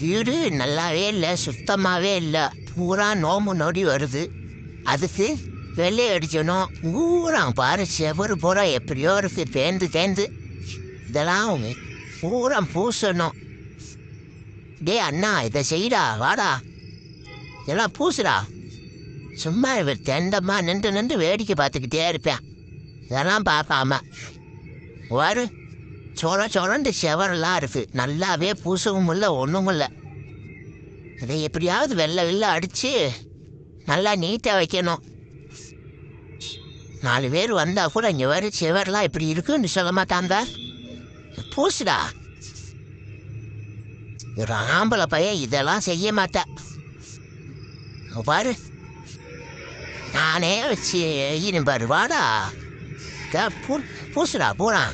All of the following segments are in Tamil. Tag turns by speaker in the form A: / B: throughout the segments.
A: வீடு நல்லாவே இல்லை சுத்தமாகவே இல்லை. பூரா நோம்பு நொடி வருது. அதுக்கு வெள்ளை அடிக்கணும். பூரா பாரு செவரு பூரா எப்படியோ இருக்கு தேர்ந்து தேர்ந்து இதெல்லாம் பூரா பூசணும். டேய் அண்ணா இதை செய்டா வாடா. இதெல்லாம் பூசுடா. சும்மா இவர் தெண்டமா நின்று நின்று வேடிக்கை பார்த்துக்கிட்டே இருப்பேன். இதெல்லாம் பார்க்காம. வரு. சொர சொரண்டு செவரெல்லாம் இருக்குது நல்லாவே பூசவும் இல்லை ஒன்றும் இல்லை. இதை எப்படியாவது வெள்ளை வெள்ளை அடித்து நல்லா நீட்டாக வைக்கணும். நாலு பேர் வந்தால் கூட இங்கே வர செவரெலாம் இப்படி இருக்குன்னு சொல்ல மாட்டாந்தா பூசுடா. ஒரு ஆம்பளை பையன் இதெல்லாம் செய்ய மாட்டேன் பாரு. நானே வச்சு ஈனும் பாரு வாடா. இதா பூ பூசுடா பூரா.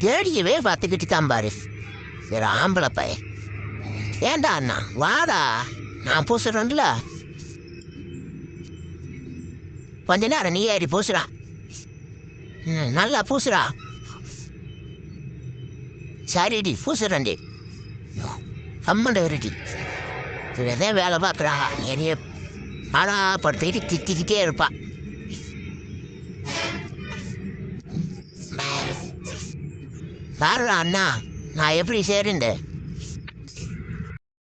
A: தேடியவே பார்த்துக்கிட்டு தான் பாரு. சரி ஆம்பளை பையன். ஏண்டா அண்ணா? வாடா. நான் பூசுறேன்ல. கொஞ்ச நேரம் நீ ஏறி பூசுடா ம், நல்லா பூசுடா சரிடி பூசுறேன்டி. கம்மண்ட விரட்டி. எதே வேலை பார்க்குறா என்னைய ஆடா படுத்துக்கிட்டு திட்டிக்கிட்டே இருப்பா பாருடா அண்ணா நான் எப்படி சேர்ந்தேன்